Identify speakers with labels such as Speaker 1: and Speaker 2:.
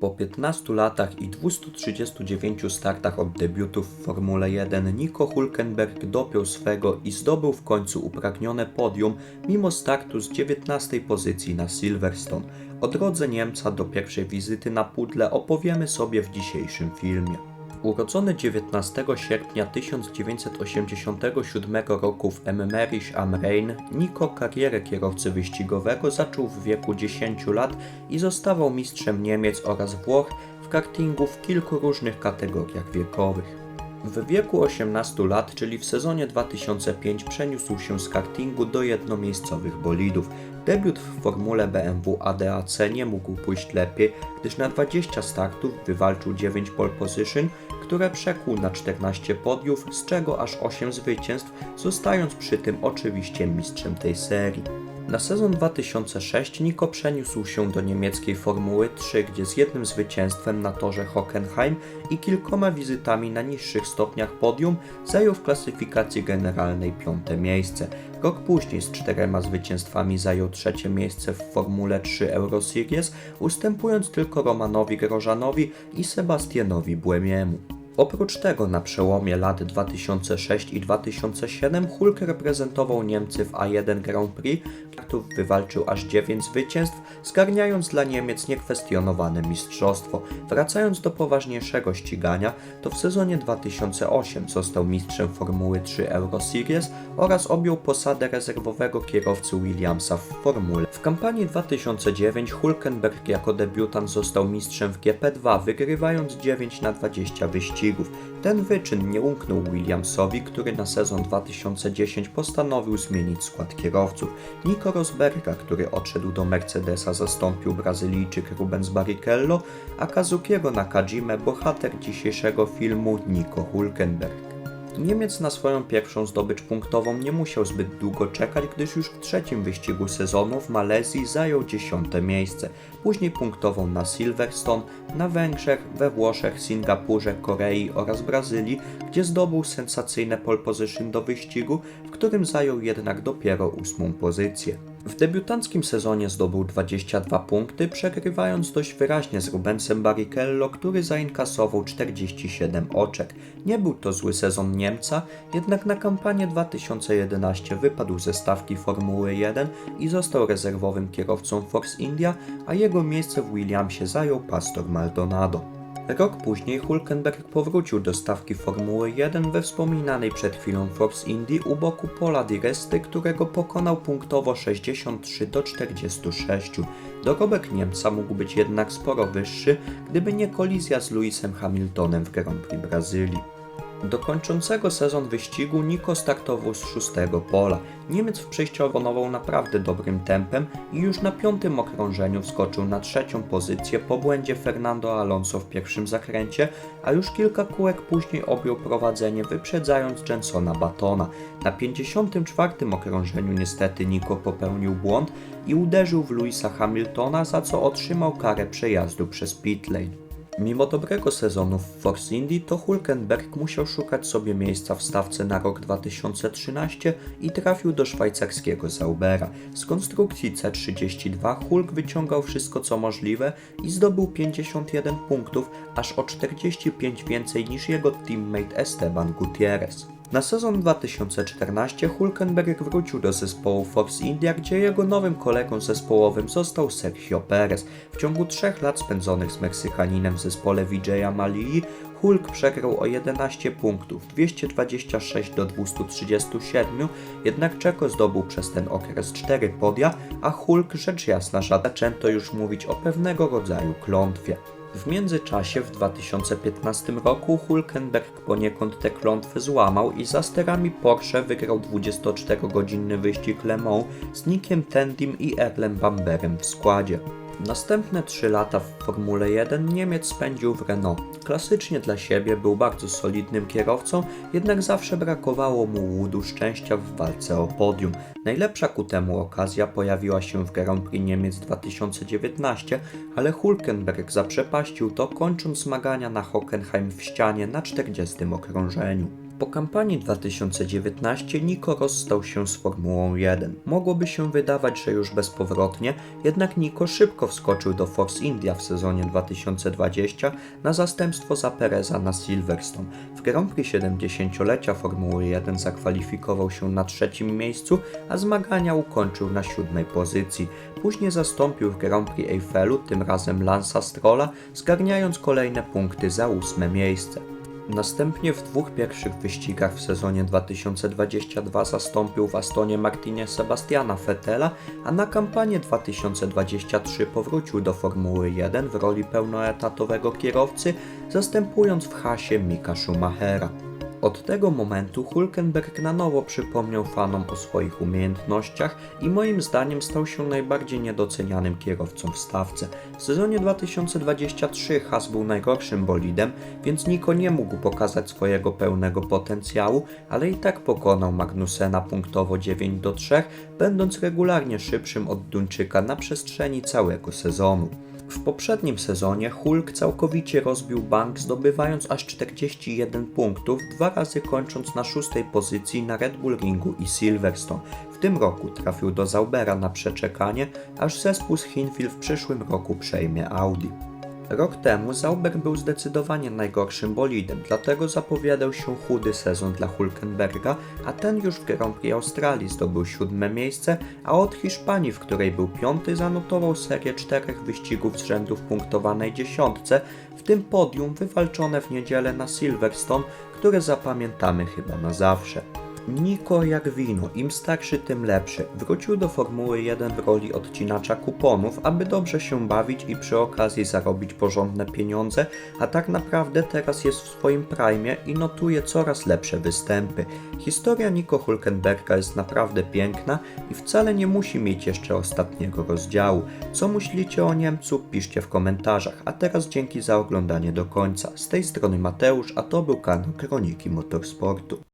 Speaker 1: Po 15 latach i 239 startach od debiutu w Formule 1 Nico Hulkenberg dopiął swego i zdobył w końcu upragnione podium mimo startu z 19 pozycji na Silverstone. O drodze Niemca do pierwszej wizyty na pudle opowiemy sobie w dzisiejszym filmie. Urodzony 19 sierpnia 1987 roku w Emmerich am Rhein, Nico karierę kierowcy wyścigowego zaczął w wieku 10 lat i zostawał mistrzem Niemiec oraz Włoch w kartingu w kilku różnych kategoriach wiekowych. W wieku 18 lat, czyli w sezonie 2005, przeniósł się z kartingu do jednomiejscowych bolidów. Debiut w formule BMW ADAC nie mógł pójść lepiej, gdyż na 20 startów wywalczył 9 pole position, które przekuł na 14 podiów, z czego aż 8 zwycięstw, zostając przy tym oczywiście mistrzem tej serii. Na sezon 2006 Nico przeniósł się do niemieckiej Formuły 3, gdzie z jednym zwycięstwem na torze Hockenheim i kilkoma wizytami na niższych stopniach podium zajął w klasyfikacji generalnej piąte miejsce. Rok później z czterema zwycięstwami zajął trzecie miejsce w Formule 3 Euroseries, ustępując tylko Romanowi Grożanowi i Sebastianowi Błemiemu. Oprócz tego na przełomie lat 2006 i 2007 Hulk reprezentował Niemcy w A1 Grand Prix, których wywalczył aż 9 zwycięstw, zgarniając dla Niemiec niekwestionowane mistrzostwo. Wracając do poważniejszego ścigania, to w sezonie 2008 został mistrzem Formuły 3 Euroseries oraz objął posadę rezerwowego kierowcy Williamsa w formule. W kampanii 2009 Hulkenberg jako debiutant został mistrzem w GP2, wygrywając 9 na 20 wyścigów. Ten wyczyn nie umknął Williamsowi, który na sezon 2010 postanowił zmienić skład kierowców. Nico Rosberga, który odszedł do Mercedesa, zastąpił Brazylijczyk Rubens Barrichello, a Kazukiego Nakajimę bohater dzisiejszego filmu Nico Hulkenberg. Niemiec na swoją pierwszą zdobycz punktową nie musiał zbyt długo czekać, gdyż już w trzecim wyścigu sezonu w Malezji zajął dziesiąte miejsce. Później punktową na Silverstone, na Węgrzech, we Włoszech, Singapurze, Korei oraz Brazylii, gdzie zdobył sensacyjne pole position do wyścigu, w którym zajął jednak dopiero ósmą pozycję. W debiutanckim sezonie zdobył 22 punkty, przegrywając dość wyraźnie z Rubensem Barrichello, który zainkasował 47 oczek. Nie był to zły sezon Niemca, jednak na kampanię 2011 wypadł ze stawki Formuły 1 i został rezerwowym kierowcą Force India, a jego miejsce w Williamsie zajął Pastor Maldonado. Rok później Hulkenberg powrócił do stawki Formuły 1 we wspominanej przed chwilą Force Indy u boku Pola Di Resty, którego pokonał punktowo 63 do 46. Dorobek Niemca mógł być jednak sporo wyższy, gdyby nie kolizja z Lewisem Hamiltonem w Grand Prix Brazylii. Do kończącego sezon wyścigu Nico startował z szóstego pola. Niemiec w przejściu naprawdę dobrym tempem i już na piątym okrążeniu wskoczył na trzecią pozycję po błędzie Fernando Alonso w pierwszym zakręcie, a już kilka kółek później objął prowadzenie wyprzedzając Jensona Batona. Na 54 okrążeniu niestety Nico popełnił błąd i uderzył w Louisa Hamiltona, za co otrzymał karę przejazdu przez pit lane. Mimo dobrego sezonu w Force Indy, to Hulkenberg musiał szukać sobie miejsca w stawce na rok 2013 i trafił do szwajcarskiego Zaubera. Z konstrukcji C32 Hulk wyciągał wszystko co możliwe i zdobył 51 punktów, aż o 45 więcej niż jego teammate Esteban Gutierrez. Na sezon 2014 Hulkenberg wrócił do zespołu Force India, gdzie jego nowym kolegą zespołowym został Sergio Perez. W ciągu trzech lat spędzonych z Meksykaninem w zespole Vijaya Malii, Hulk przegrał o 11 punktów, 226 do 237, jednak Czeko zdobył przez ten okres 4 podia, a Hulk rzecz jasna zaczęto już mówić o pewnego rodzaju klątwie. W międzyczasie w 2015 roku Hulkenberg poniekąd tę klątwę złamał i za sterami Porsche wygrał 24-godzinny wyścig Le Mans z Nickiem Tendim i Erlem Bamberem w składzie. Następne 3 lata w Formule 1 Niemiec spędził w Renault. Klasycznie dla siebie był bardzo solidnym kierowcą, jednak zawsze brakowało mu łudu szczęścia w walce o podium. Najlepsza ku temu okazja pojawiła się w Grand Prix Niemiec 2019, ale Hulkenberg zaprzepaścił to, kończąc zmagania na Hockenheim w ścianie na 40 okrążeniu. Po kampanii 2019 Nico rozstał się z Formułą 1. Mogłoby się wydawać, że już bezpowrotnie, jednak Nico szybko wskoczył do Force India w sezonie 2020 na zastępstwo za Pereza na Silverstone. W Grand Prix 70-lecia Formuły 1 zakwalifikował się na trzecim miejscu, a zmagania ukończył na siódmej pozycji. Później zastąpił w Grand Prix Eiffelu, tym razem Lansa Strolla, zgarniając kolejne punkty za ósme miejsce. Następnie w dwóch pierwszych wyścigach w sezonie 2022 zastąpił w Astonie Martinie Sebastiana Vettela, a na kampanię 2023 powrócił do Formuły 1 w roli pełnoetatowego kierowcy, zastępując w hasie Mika Schumachera. Od tego momentu Hulkenberg na nowo przypomniał fanom o swoich umiejętnościach i moim zdaniem stał się najbardziej niedocenianym kierowcą w stawce. W sezonie 2023 Haas był najgorszym bolidem, więc Nico nie mógł pokazać swojego pełnego potencjału, ale i tak pokonał Magnusena punktowo 9 do 3, będąc regularnie szybszym od Duńczyka na przestrzeni całego sezonu. W poprzednim sezonie Hulk całkowicie rozbił bank, zdobywając aż 41 punktów, dwa razy kończąc na szóstej pozycji na Red Bull Ringu i Silverstone. W tym roku trafił do Zaubera na przeczekanie, aż zespół z Hinfield w przyszłym roku przejmie Audi. Rok temu Zauber był zdecydowanie najgorszym bolidem, dlatego zapowiadał się chudy sezon dla Hulkenberga, a ten już w Grand Prix Australii zdobył siódme miejsce, a od Hiszpanii, w której był piąty, zanotował serię czterech wyścigów z rzędu w punktowanej dziesiątce, w tym podium wywalczone w niedzielę na Silverstone, które zapamiętamy chyba na zawsze. Niko jak wino, im starszy tym lepszy. Wrócił do Formuły 1 w roli odcinacza kuponów, aby dobrze się bawić i przy okazji zarobić porządne pieniądze, a tak naprawdę teraz jest w swoim prime i notuje coraz lepsze występy. Historia Niko Hulkenberga jest naprawdę piękna i wcale nie musi mieć jeszcze ostatniego rozdziału. Co myślicie o Niemcu? Piszcie w komentarzach. A teraz dzięki za oglądanie do końca. Z tej strony Mateusz, a to był kanał Kroniki Motorsportu.